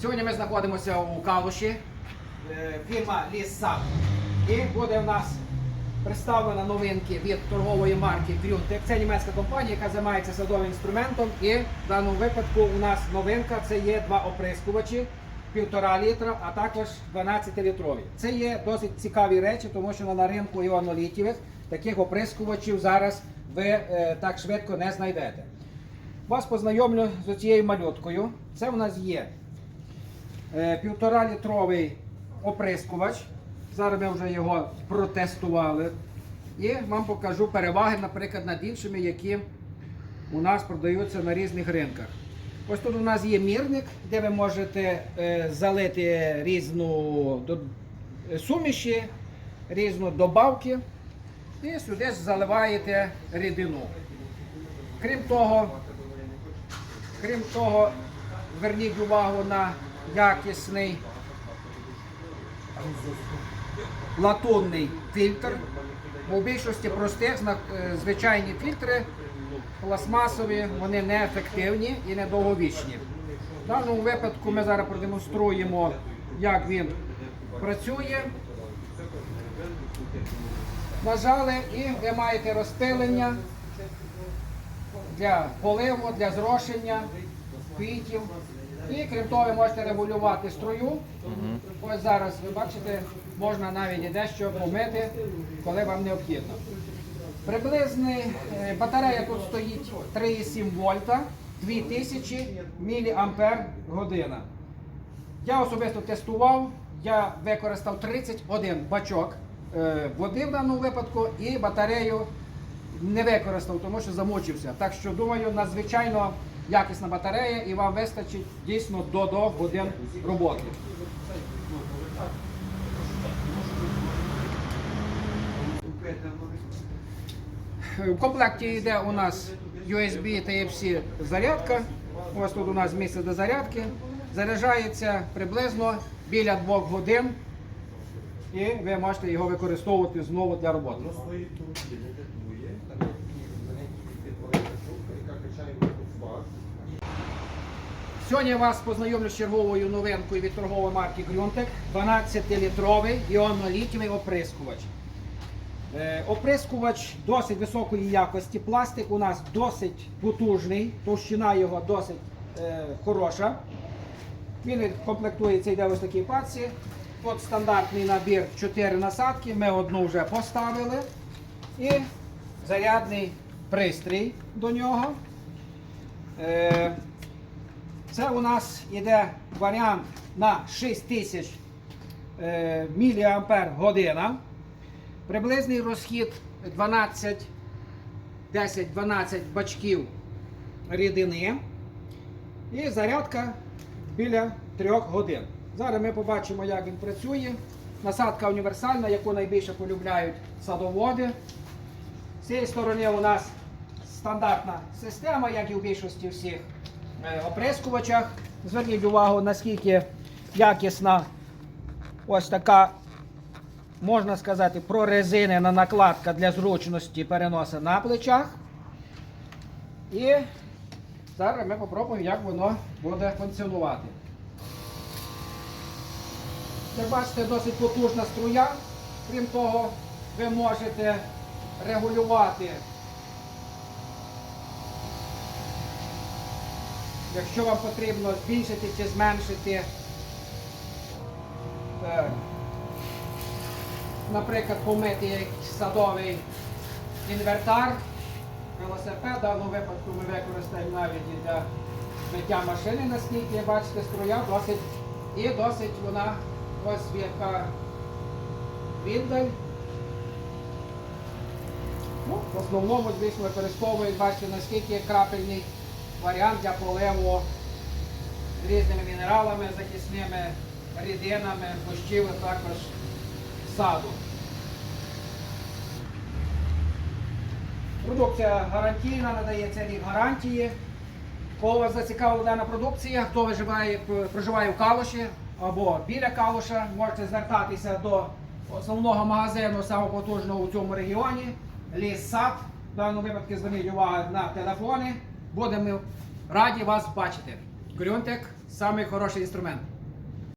Сьогодні ми знаходимося у Калуші, е, фірма Ліссап. І буде в нас представлена новинки від торгової марки Grüntec. Це німецька компанія, яка займається садовим інструментом. І в даному випадку у нас новинка це є два оприскувачі. Півтора літра, а також 12-літрові. Це є досить цікаві речі, тому що на ринку іонолітівих таких оприскувачів зараз ви е, так швидко не знайдете. Вас познайомлю з цією малюткою. Це у нас є півтора літровий оприскувач. Зараз ми вже його протестували. І вам покажу переваги, наприклад, над іншими, які у нас продаються на різних ринках. Ось тут у нас є мірник, де ви можете е, залити різну е, суміші, різну добавки. І сюди заливаєте рідину. Крім того, крім того, зверніть увагу на якісний латунний фільтр. Бо у більшості простих е, звичайні фільтри пластмасові, вони неефективні і недовговічні. В даному випадку ми зараз продемонструємо, як він працює. Нажали і ви маєте розпилення для поливу, для зрошення квітів. І крім того, ви можете регулювати струю. Ось зараз ви бачите, можна навіть і дещо помити, коли вам необхідно. Приблизний е, батарея тут стоїть 3,7 вольта, 2000 мАч година. Я особисто тестував, я використав 31 бачок е, води в даному випадку і батарею не використав, тому що замучився. Так що думаю, надзвичайно якісна батарея і вам вистачить дійсно до 2 годин роботи. В комплекті йде у нас USB Type-C зарядка. Ось тут у нас місце до зарядки. Заряджається приблизно біля 2 годин. І ви можете його використовувати знову для роботи. стоїть тут і не диктує, так як і на ній підпалити трубка, яка качає фар. Сьогодні я вас познайомлю з черговою новинкою від торгової марки Grüntec. 12-літровий іонолітівий оприскувач. Е, Оприскувач досить високої якості. Пластик у нас досить потужний, товщина його досить е, хороша. Він комплектується, йде ось такій паці. От стандартний набір 4 насадки. Ми одну вже поставили. І зарядний пристрій до нього. Е, це у нас йде варіант на 6000 е, мАч година. Приблизний розхід 12, 10-12 бачків рідини. І зарядка біля 3 годин. Зараз ми побачимо, як він працює. Насадка універсальна, яку найбільше полюбляють садоводи. З цієї сторони у нас стандартна система, як і в більшості всіх е, оприскувачах. Зверніть увагу, наскільки якісна ось така, можна сказати, прорезинена накладка для зручності переносу на плечах. І зараз ми спробуємо, як воно буде функціонувати. Як бачите, досить потужна струя. Крім того, ви можете регулювати, якщо вам потрібно збільшити чи зменшити, е, наприклад, помити садовий інвертар, велосипед, в даному випадку ми використаємо навіть і для миття машини, наскільки бачите, струя досить і досить вона ось яка віддаль. Ну, в основному, звісно, використовують, бачите, наскільки крапельний варіант для поливу з різними мінералами, захисними рідинами, кущів, також саду. Продукція гарантійна, надається рік гарантії. Кого вас зацікавила дана продукція, хто виживає, проживає в Калуші або біля Калуша, можете звертатися до основного магазину самого потужного у цьому регіоні. Ліссад. В даному випадку зверніть увагу на телефони. Будемо раді вас бачити. Grüntec Самий хороший інструмент.